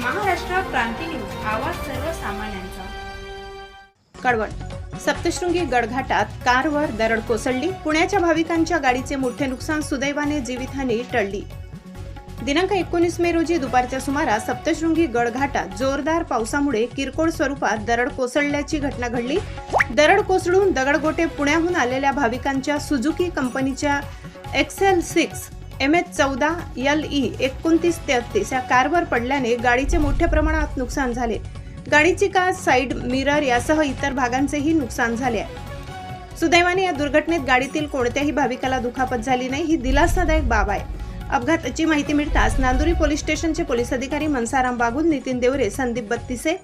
क्रांती news आवाज सर्वसामान्यांचा. कळवण सप्तशृंगी गडघाटात कारवर दरड कोसळली. पुण्याच्या भाविकांच्या गाडीचे मोठे नुकसान सुदैवाने जीवितहानी टळली. दिनांक एकोणीस मे रोजी दुपारच्या सुमारास सप्तशृंगी गडघाटात जोरदार पावसामुळे किरकोळ स्वरूपात दरड कोसळल्याची घटना घडली. दरड कोसळून दगडगोटे पुण्याहून आलेल्या भाविकांच्या सुझुकी कंपनीच्या एक्सेल सिक्स एम एच चौदा एल ई एकोणतीस तेहतीस या कारवर पडल्याने गाडीचे मोठ्या प्रमाणात नुकसान झाले. गाडीची कार साईड मिरर यासह इतर भागांचेही नुकसान झाले आहे. सुदैवाने या दुर्घटनेत गाडीतील कोणत्याही भाविकाला दुखापत झाली नाही ही दिलासादायक बाब आहे. अपघाताची माहिती मिळताच नांदुरी पोलीस स्टेशनचे पोलीस अधिकारी मनसाराम बागुल नितीन देवरे संदीप बत्तीसे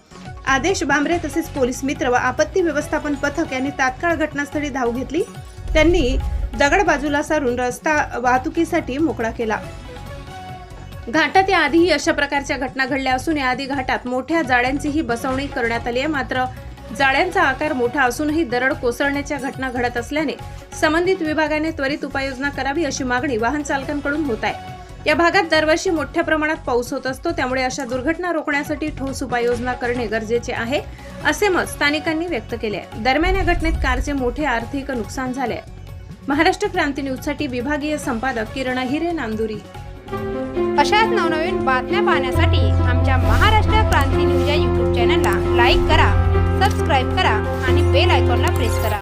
आदेश बांबरे तसेच पोलीस मित्र व आपत्ती व्यवस्थापन पथक यांनी तात्काळ घटनास्थळी धाव घेतली. त्यांनी दगड बाजूला सारून रस्ता वाहतुकीसाठी मोकळा केला. घाटात याआधीही अशा प्रकारच्या घटना घडल्या असून याआधी घाटात मोठ्या जाळ्यांचीही बसवणी करण्यात आली आहे. मात्र जाळ्यांचा आकार मोठा असूनही दरड कोसळण्याच्या घटना घडत असल्याने संबंधित विभागाने त्वरित उपाययोजना करावी अशी मागणी वाहन चालकांकडून होत आहे. या भागात दरवर्षी मोठ्या प्रमाणात पाऊस होत असतो. त्यामुळे अशा दुर्घटना रोखण्यासाठी ठोस उपाययोजना करणे गरजेचे आहे असे मत स्थानिकांनी व्यक्त केले दरम्यान या घटनेत कारचे मोठे आर्थिक नुकसान झाले आहे. महाराष्ट्र क्रांती न्यूजसाठी विभागीय संपादक किरण हिरे नांदुरी. अशाच नवनवीन बातम्या पाहण्यासाठी आमच्या महाराष्ट्र क्रांती न्यूज या यूट्यूब चॅनलला लाईक करा सबस्क्राईब करा आणि बेल आयकॉनला प्रेस करा.